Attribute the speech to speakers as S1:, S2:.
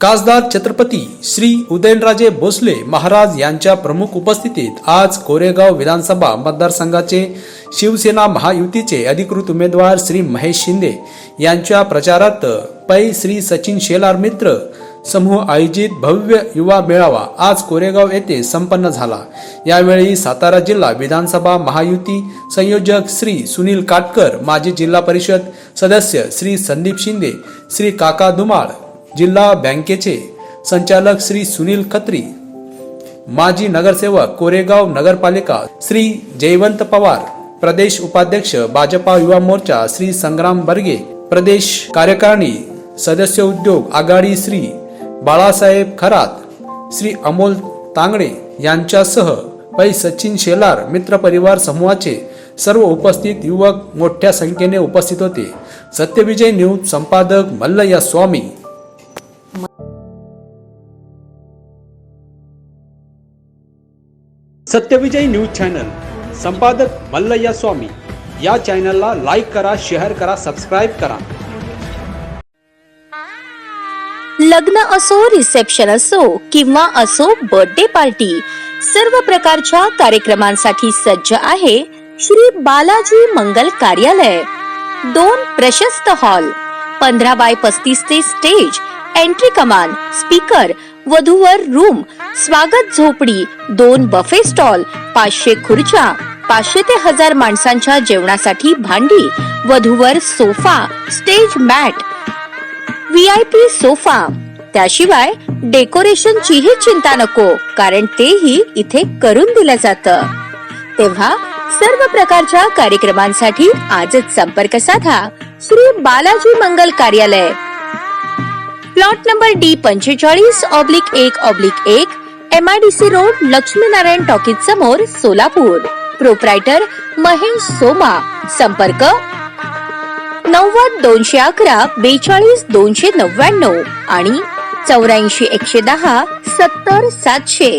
S1: खासदार छत्रपती श्री उदयनराजे भोसले महाराज यांच्या प्रमुख उपस्थितीत आज कोरेगाव विधानसभा मतदारसंघाचे शिवसेना महायुतीचे अधिकृत उमेदवार श्री महेश शिंदे यांच्या प्रचारार्थ पै श्री सचिन शेलार मित्र समूह आयोजित भव्य युवा मेळावा आज कोरेगाव येथे संपन्न झाला. यावेळी सातारा जिल्हा विधानसभा महायुती संयोजक श्री सुनील काटकर माजी जिल्हा परिषद सदस्य श्री संदीप शिंदे श्री काका दुमाळ जिल्हा बँकेचे संचालक श्री सुनील खत्री माजी नगरसेवक कोरेगाव नगरपालिका श्री जयवंत पवार प्रदेश उपाध्यक्ष भाजपा युवा मोर्चा श्री संग्राम बर्गे प्रदेश कार्यकारिणी सदस्य उद्योग आघाडी श्री बाळासाहेब खरात श्री अमोल तांगडे यांच्यासह पै सचिन शेलार मित्र परिवार समूहाचे सर्व उपस्थित युवक मोठ्या संख्येने उपस्थित होते. सत्यविजय न्यूज संपादक मल्लय्या स्वामी सत्यविजय न्यूज चॅनल. संपादक मल्लय्या स्वामी. या चॅनलला लाईक करा शेअर करा सबस्क्राईब करा.
S2: लग्न असो रिसेप्शन असो किंवा असो बर्थडे पार्टी सर्व प्रकारच्या कार्यक्रमांसाठी सज्ज आहे श्री बालाजी मंगल कार्यालय. दोन प्रशस्त हॉल पंधरा बाय पस्तीस ते स्टेज एंट्री कमान स्पीकर वधूवर रूम स्वागत झोपडी दोन बफे स्टॉल पाचशे खुर्च्या पाचशे ते हजार माणसांच्या जेवणासाठी भांडी वधूवर sofa stage mat V I P sofa त्याशिवाय डेकोरेशनचीही चिंता नको कारण तेही इथे करून दिलं जातं. तेव्हा सर्व प्रकारच्या कार्यक्रमांसाठी आजच संपर्क साधा. श्री बालाजी मंगल कार्यालय. प्लॉट नंबर डी पंचेचाळीस ऑब्लिक एक ऑब्लिक एक M I D C road Laxminarayan talkies समोर सोलापूर. प्रोप्रायटर महेश सोमा. संपर्क नव्वद दोनशे अकरा बेचाळीस दोनशे नव्याण्णव आणि चौऱ्याऐंशी एकशे दहा सत्तर सातशे.